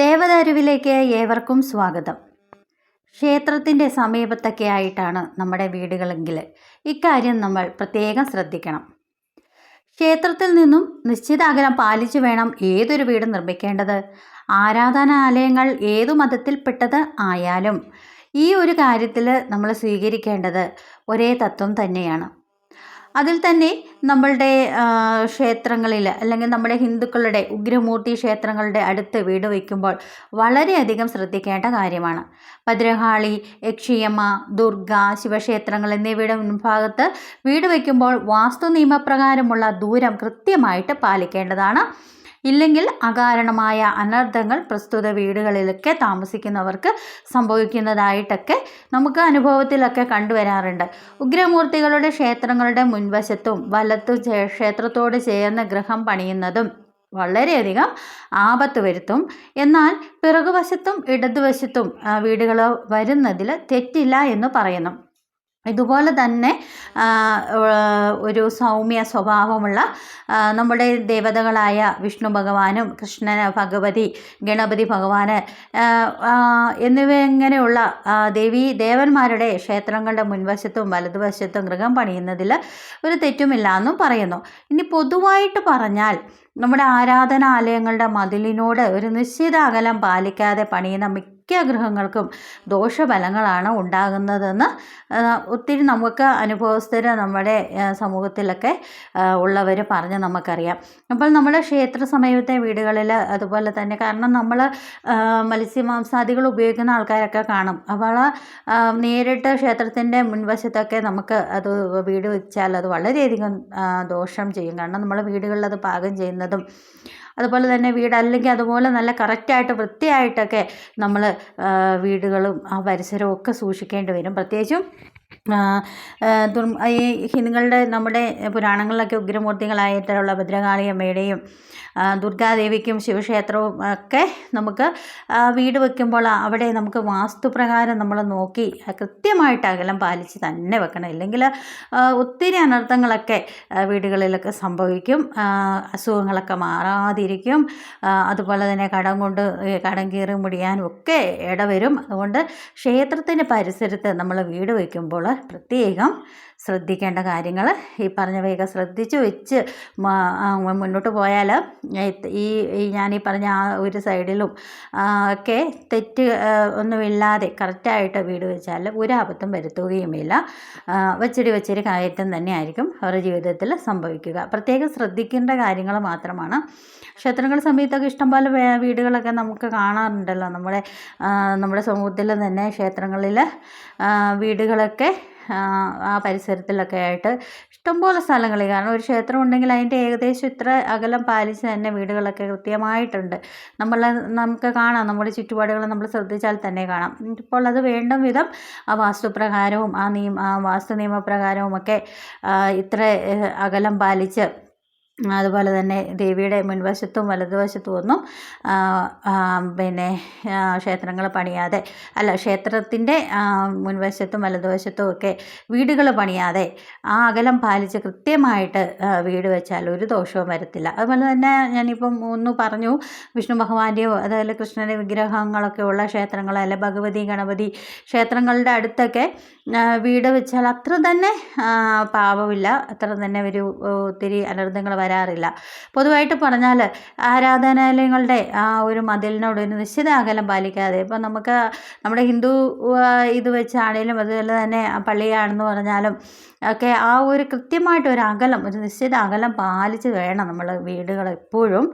ദേവദാരുവിലേക്ക് ഏവർക്കും സ്വാഗതം. ക്ഷേത്രത്തിന്റെ സമീപത്തൊക്കെ ആയിട്ടാണ് നമ്മുടെ വീടുകളെങ്കിൽ ഇക്കാര്യം നമ്മൾ പ്രത്യേകം ശ്രദ്ധിക്കണം. ക്ഷേത്രത്തിൽ നിന്നും നിശ്ചിത അകലം പാലിച്ചു വേണം ഏതൊരു വീട് നിർമ്മിക്കേണ്ടത്. ആരാധനാലയങ്ങൾ ഏതു മതത്തിൽപ്പെട്ടത് ആയാലും ഈ ഒരു കാര്യത്തിൽ നമ്മൾ സ്വീകരിക്കേണ്ടത് ഒരേ തത്വം തന്നെയാണ്. അതിൽ തന്നെ നമ്മളുടെ ക്ഷേത്രങ്ങളിൽ അല്ലെങ്കിൽ നമ്മുടെ ഹിന്ദുക്കളുടെ ഉഗ്രമൂർത്തി ക്ഷേത്രങ്ങളുടെ അടുത്ത് വീട് വയ്ക്കുമ്പോൾ വളരെയധികം ശ്രദ്ധിക്കേണ്ട കാര്യമാണ്. ഭദ്രകാളി യക്ഷിയമ്മ ദുർഗ ശിവക്ഷേത്രങ്ങൾ എന്നിവയുടെ മുൻഭാഗത്ത് വീട് വയ്ക്കുമ്പോൾ വാസ്തു നിയമപ്രകാരമുള്ള ദൂരം കൃത്യമായിട്ട് പാലിക്കേണ്ടതാണ്. ഇല്ലെങ്കിൽ അകാരണമായ അനർത്ഥങ്ങൾ പ്രസ്തുത വീടുകളിലൊക്കെ താമസിക്കുന്നവർക്ക് സംഭവിക്കുന്നതായിട്ടൊക്കെ നമുക്ക് അനുഭവത്തിലൊക്കെ കണ്ടുവരാറുണ്ട്. ഉഗ്രമൂർത്തികളുടെ ക്ഷേത്രങ്ങളുടെ മുൻവശത്തും വലത്തും ക്ഷേത്രത്തോട് ചേർന്ന് ഗൃഹം പണിയുന്നതും വളരെയധികം ആപത്ത് വരുത്തും. എന്നാൽ പിറകുവശത്തും ഇടതുവശത്തും വീടുകൾ വരുന്നതിൽ തെറ്റില്ല എന്ന് പറയുന്നു. ഇതുപോലെ തന്നെ ഒരു സൗമ്യ സ്വഭാവമുള്ള നമ്മുടെ ദേവതകളായ വിഷ്ണു ഭഗവാനും കൃഷ്ണൻ ഭഗവതി ഗണപതി ഭഗവാന് എന്നിവ ദേവി ദേവന്മാരുടെ ക്ഷേത്രങ്ങളുടെ മുൻവശത്തും വലതുവശത്തും ഗൃഹം പണിയുന്നതിൽ ഒരു തെറ്റുമില്ല എന്നും പറയുന്നു. ഇനി പൊതുവായിട്ട് പറഞ്ഞാൽ നമ്മുടെ ആരാധനാലയങ്ങളുടെ മതിലിനോട് ഒരു നിശ്ചിത അകലം പാലിക്കാതെ പണിയുന്ന മിക്ക ഗൃഹങ്ങൾക്കും ദോഷഫലങ്ങളാണ് ഉണ്ടാകുന്നതെന്ന് ഒത്തിരി നമുക്ക് അനുഭവസ്ഥർ നമ്മുടെ സമൂഹത്തിലൊക്കെ ഉള്ളവർ പറഞ്ഞ് നമുക്കറിയാം. അപ്പോൾ നമ്മുടെ ക്ഷേത്ര സമയത്തെ വീടുകളിൽ അതുപോലെ തന്നെ കാരണം നമ്മൾ മത്സ്യമാംസാദികൾ ഉപയോഗിക്കുന്ന ആൾക്കാരൊക്കെ കാണും. അപ്പോൾ നേരിട്ട് ക്ഷേത്രത്തിന്റെ മുൻവശത്തൊക്കെ നമുക്ക് അത് വീട് വെച്ചാൽ അത് വളരെയധികം ദോഷം ചെയ്യും. കാരണം നമ്മൾ വീടുകളിൽ അത് പാകം ചെയ്യുന്നതും അതുപോലെ തന്നെ വീട് അല്ലെങ്കിൽ അതുപോലെ നല്ല കറക്റ്റായിട്ട് വൃത്തിയായിട്ടൊക്കെ നമ്മൾ വീടുകളും ആ പരിസരവും ഒക്കെ സൂക്ഷിക്കേണ്ടി വരും. പ്രത്യേകിച്ചും ഈ ഹിന്ദുക്കളുടെ നമ്മുടെ പുരാണങ്ങളിലൊക്കെ ഉഗ്രമൂർത്തികളായിട്ടുള്ള ഭദ്രകാളിയമ്മയുടെയും ദുർഗാദേവിക്കും ശിവക്ഷേത്രവും ഒക്കെ നമുക്ക് വീട് വെക്കുമ്പോൾ അവിടെ നമുക്ക് വാസ്തുപ്രകാരം നമ്മൾ നോക്കി കൃത്യമായിട്ട് അകലം പാലിച്ച് തന്നെ വെക്കണം. ഇല്ലെങ്കിൽ ഒത്തിരി അനർത്ഥങ്ങളൊക്കെ വീടുകളിലൊക്കെ സംഭവിക്കും. അസുഖങ്ങളൊക്കെ മാറാതിരിക്കും. അതുപോലെ തന്നെ കടം കൊണ്ട് കടം കീറി മുടിയാനും ഒക്കെ ഇടവരും. അതുകൊണ്ട് ക്ഷേത്രത്തിന്റെ പരിസരത്ത് നമ്മൾ വീട് വയ്ക്കുമ്പോൾ പ്രത്യേകം ശ്രദ്ധിക്കേണ്ട കാര്യങ്ങൾ. ഈ പറഞ്ഞവയൊക്കെ ശ്രദ്ധിച്ച് വെച്ച് മുന്നോട്ട് പോയാൽ ഈ ഞാനീ പറഞ്ഞ ആ ഒരു സൈഡിലും ഒക്കെ തെറ്റ് ഒന്നുമില്ലാതെ കറക്റ്റായിട്ട് വീട് വെച്ചാൽ ഒരു അബദ്ധം വരുത്തുകയുമില്ല വച്ചടി വച്ചടി കയറ്റം തന്നെയായിരിക്കും അവരുടെ ജീവിതത്തിൽ സംഭവിക്കുക. പ്രത്യേകം ശ്രദ്ധിക്കേണ്ട കാര്യങ്ങൾ മാത്രമാണ്. ക്ഷേത്രങ്ങൾ സമയത്തൊക്കെ ഇഷ്ടംപോലെ വീടുകളൊക്കെ നമുക്ക് കാണാറുണ്ടല്ലോ. നമ്മുടെ നമ്മുടെ സമൂഹത്തിൽ തന്നെ ക്ഷേത്രങ്ങളിൽ വീടുകളൊക്കെ ആ പരിസരത്തിലൊക്കെ ആയിട്ട് ഇഷ്ടംപോലെ സ്ഥലങ്ങൾ കാരണം ഒരു ക്ഷേത്രം ഉണ്ടെങ്കിൽ അതിന്റെ ഏകദേശം ഇത്ര അകലം പാലിച്ച് തന്നെ വീടുകളൊക്കെ കൃത്യമായിട്ടുണ്ട്. നമ്മൾ നമുക്ക് കാണാം. നമ്മുടെ ചുറ്റുപാടുകൾ നമ്മൾ ശ്രദ്ധിച്ചാൽ തന്നെ കാണാം. ഇപ്പോൾ അത് വേണ്ട വിധം ആ വാസ്തുപ്രകാരവും ആ നിയമ ആ വാസ്തു നിയമപ്രകാരവും ഒക്കെ ഇത്ര അകലം പാലിച്ച് അതുപോലെ തന്നെ ദേവിയുടെ മുൻവശത്തും വലതുവശത്തും ഒന്നും പിന്നെ ക്ഷേത്രങ്ങൾ പണിയാതെ അല്ല ക്ഷേത്രത്തിന്റെ മുൻവശത്തും വലതുവശത്തും ഒക്കെ വീടുകൾ പണിയാതെ ആ അകലം പാലിച്ച് കൃത്യമായിട്ട് വീട് വെച്ചാൽ ഒരു ദോഷവും വരത്തില്ല. അതുപോലെ തന്നെ ഞാനിപ്പം ഒന്ന് പറഞ്ഞു വിഷ്ണു ഭഗവാന്റെയോ അതുപോലെ കൃഷ്ണന്റെ വിഗ്രഹങ്ങളൊക്കെ ഉള്ള ക്ഷേത്രങ്ങൾ അല്ലെ ഭഗവതി ഗണപതി ക്ഷേത്രങ്ങളുടെ അടുത്തൊക്കെ വീട് വെച്ചാൽ അത്ര തന്നെ പാപമില്ല. അത്ര തന്നെ ഒരു ഒത്തിരി അനർത്ഥങ്ങൾ വരാറില്ല. പൊതുവായിട്ട് പറഞ്ഞാൽ ആരാധനാലയങ്ങളുടെ ആ ഒരു മതിലിനോട് ഒരു നിശ്ചിത അകലം പാലിക്കാതെ ഇപ്പം നമുക്ക് നമ്മുടെ ഹിന്ദു ഇത് വെച്ചാണേലും അതുപോലെ തന്നെ പള്ളിയാണെന്ന് പറഞ്ഞാലും ഒക്കെ ആ ഒരു കൃത്യമായിട്ട് ഒരു അകലം ഒരു നിശ്ചിത അകലം പാലിച്ച് വേണം നമ്മൾ വീടുകൾ എപ്പോഴും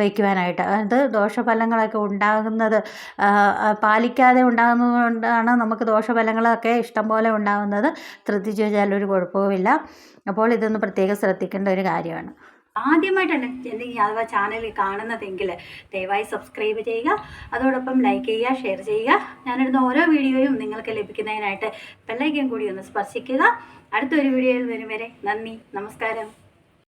വയ്ക്കുവാനായിട്ട്. അത് ദോഷഫലങ്ങളൊക്കെ ഉണ്ടാകുന്നത് പാലിക്കാതെ ഉണ്ടാകുന്നതുകൊണ്ടാണ് നമുക്ക് ദോഷഫലങ്ങളൊക്കെ ഇഷ്ടംപോലെ ഉണ്ടാകുന്നത്. ശ്രദ്ധിച്ചു വെച്ചാൽ ഒരു കുഴപ്പവുമില്ല. അപ്പോൾ ഇതൊന്ന് പ്രത്യേകം ശ്രദ്ധിക്കേണ്ട ഒരു കാര്യമാണ്. ആദ്യമായിട്ടാണ് എന്തെങ്കിലും അഥവാ ചാനൽ കാണുന്നതെങ്കിൽ ദയവായി സബ്സ്ക്രൈബ് ചെയ്യുക. അതോടൊപ്പം ലൈക്ക് ചെയ്യുക ഷെയർ ചെയ്യുക. ഞാനിടുന്ന ഓരോ വീഡിയോയും നിങ്ങൾക്ക് ലഭിക്കുന്നതിനായിട്ട് ബെല്ലൈക്കൻ കൂടി ഒന്ന് സ്പർശിക്കുക. അടുത്തൊരു വീഡിയോയിൽ വരും വരെ നന്ദി നമസ്കാരം.